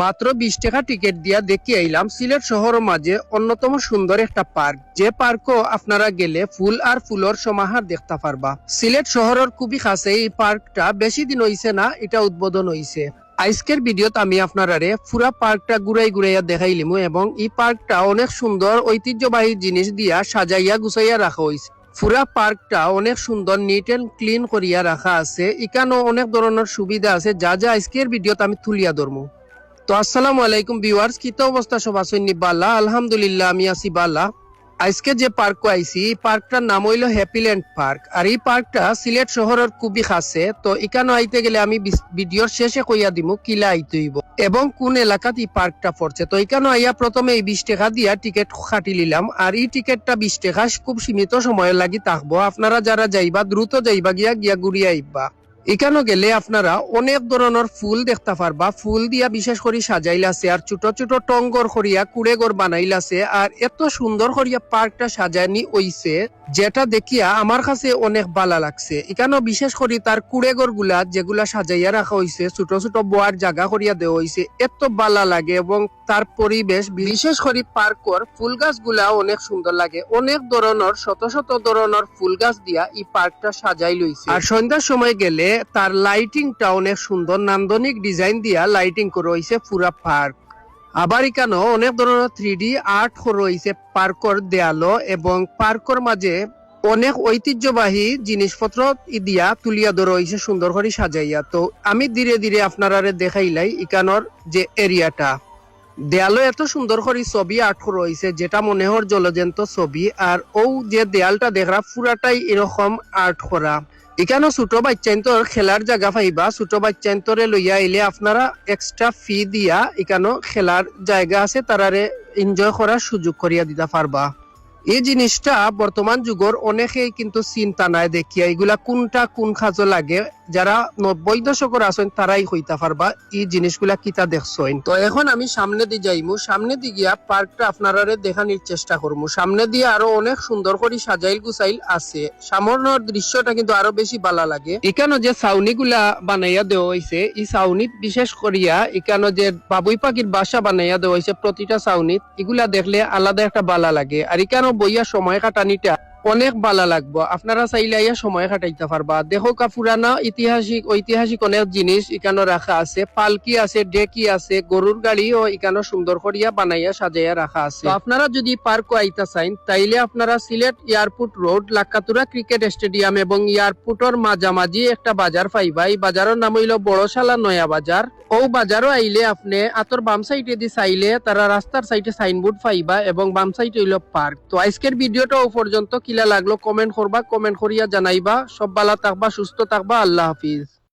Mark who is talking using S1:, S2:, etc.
S1: মাত্র বিশ টাকা টিকিট দিয়া দেখি আইলাম, সিলেট শহর মাঝে অন্যতম সুন্দর একটা পার্ক। যে পার্কও আপনারা গেলে ফুল আর ফুলর সমাহার দেখতে পারবা। সিলেট শহরের খুবই কাছে এই পার্কটা বেশি দিন হইছে না, এটা উদ্বোধন হইছে। আজকের ভিডিওতে আমি আপনারারে পুরা পার্কটা ঘুরাই ঘুরাইয়া দেখাইলিমু এবং এই পার্কটা অনেক সুন্দর ঐতিহ্যবাহী জিনিস দিয়া সাজাইয়া গুছাইয়া রাখা হয়েছে পুরা পার্কটা অনেক সুন্দর নিট এন্ড ক্লিন করিয়া রাখা আছে। এখানেও অনেক ধরনের সুবিধা আছে, যা যা আজকের ভিডিওতে আমি তুলিয়া ধরমু। তো আসসালামু আলাইকুম ভিউয়ার্স, কি অবস্থা সব আছেন বাল্লা আলহামদুলিল্লাহ, আমি আছি বাল্লা আজকে যে পার্ক আইছি, এই পার্কটার নাম হইল হ্যাপিল্যান্ড পার্ক আর এই পার্কটা সিলেট শহরের খুবই কাছে তো এখানে আইতে গেলে আমি ভিডিওর শেষে কইয়া দিমু কিলা আইতে হইব এবং কোন এলাকাত এই পার্কটা পড়ছে। তো এখানে আইয়া প্রথমে এই বিশ টাকা দিয়া টিকিট কাটি নিলাম আর এই টিকিটটা বিশ টাকা খুব সীমিত সময় লাগি থাকব। আপনারা যারা যাইবা, দ্রুত যাইবা, গিয়া গিয়া ঘুরিয়া আইবা। এখানে গেলে আপনারা অনেক ধরনের ফুল দেখতে পারবা। ফুল দিয়া বিশেষ করে সাজাইলাছে, আর ছোট ছোট টঙ্গর করিয়া কুড়ে ঘর বানাইলাছে, আর এত সুন্দর করিয়া পার্কটা সাজানি হইছে, যেটা দেখিয়া আমার কাছে অনেক বালা লাগছে। এখানে বিশেষ করে তার কুড়ে ঘরগুলা যেগুলা সাজাইয়া রাখা হইছে, ছোট ছোট বোয়ার জায়গা করিয়া দেওয়া হইছে, এত বালা লাগে এবং তার পরিবেশ, বিশেষ করে পার্কর ফুল গাছগুলা অনেক সুন্দর লাগে। অনেক ধরনের, শত শত ধরনের ফুল গাছ দিয়া এই পার্কটা সাজাই লইছে। আর সন্ধ্যার সময় গেলে তার লাইটিংটা অনেক সুন্দর নান্দনিক ডিজাইন দিয়া লাইটিং করে হইছে পুরা পার্ক আবার এখানেও অনেক ধরনের থ্রি ডি আর্ট রয়েছে পার্কর দেয়ালো এবং পার্কর মাঝে অনেক ঐতিহ্যবাহী জিনিসপত্র দিয়া তুলিয়া ধরা হয়েছে সুন্দর করে সাজাইয়া। তো আমি ধীরে ধীরে আপনারা দেখাইলাই ইকানোর যে এরিয়াটা দেয়ালো এত সুন্দর করে ছবি আর্ট রয়েছে যেটা মনে হর জলজন্ত ছবি, আর ও যে দেয়ালটা দেখরা পুরাটাই এরকম আর্ট করা। এখানে ছোট বাচ্চান্তর খেলার জায়গা পাইবা, ছোট বাচ্চান্তরে লইয়া আইলে আপনারা এক্সট্রা ফি দিয়া এখানে খেলার জায়গা আছে, তারারে এনজয় করার সুযোগ করিয়া দিতে পারবা। এই জিনিসটা বর্তমান যুগর অনেকেই কিন্তু চিন্তা নাই, দেখিয়া এগুলা কোনটা কোন খাজো লাগে যারা নব্বই দশকের আছেন, তারাই হইতা পারবা এই জিনিসগুলা কিতা দেখছইন। তো এখন আমি সামনে দিয়ে যাইমু। সামনে দিয়ে গিয়া পার্কটা আপনারারে দেখানোর চেষ্টা করব সামনে দিয়ে আরও অনেক সুন্দর করে সাজাইল গুছাইল আছে। সামান্য দৃশ্যটা কিন্তু আরও বেশি ভালো লাগে। এখানে যে ছাউনি গুলা বানাইয়া দেওয়া হয়েছে এই ছাউনিত বিশেষ করিয়া এখানে যে বাবুই পাখির বাসা বানাইয়া দেওয়া হয়েছে প্রতিটা ছাউনিত, এগুলা দেখলে আলাদা একটা বালা লাগে। আর এখানে বইয়া সময় কাটানিটা অনেক বালা লাগবো। আপনারা চাইলে আইয়া সময় কাটাইতে পারবা। দেখো কা পুরানা ঐতিহাসিক অনেক জিনিস এখানে রাখা আছে। পালকি আছে, ডেকি আছে, গরুর গাড়িও এখানে সুন্দর করিয়া বানাইয়া সাজাইয়া রাখা আছে। আপনারা যদি পার্ক আইতা চাইন, তাইলে আপনারা Sylhet airport road, Lakkatura cricket stadium এবং এয়ারপোর্টর মাঝামাঝি একটা বাজার পাইবা। এই বাজারের নাম হইল বড়শালা নয়া বাজার। ও বাজারও আইলে আপনি আতর বাম সাইডে দি চাইলে তারা রাস্তার সাইডে সাইনবোর্ড পাইবা এবং বাম সাইডে হইল পার্ক। তো আজকের ভিডিওটা ও পর্যন্ত কিলা লাগল কমেন্ট করবা কমেন্ট করিয়া জানাইবা। সব বালা থাকবা সুস্থ থাকবা আল্লাহ হাফিজ।